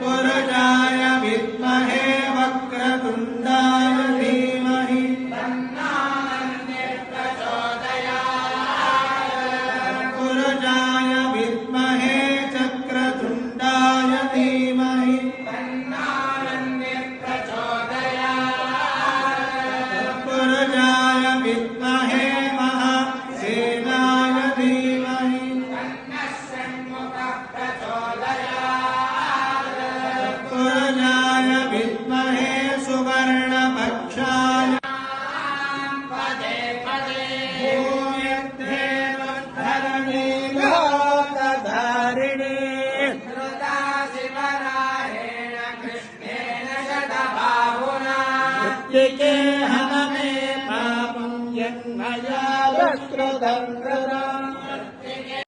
पुरजाय विद्महे वक्रतुण्डाय धीमहि कुरुजाय विद्महे चक्रतुण्डाय धीमहि प्रचोदया पुरजाय विद्महे मृत्तिके हनमे पापं यन्मया विकृतं कृतम्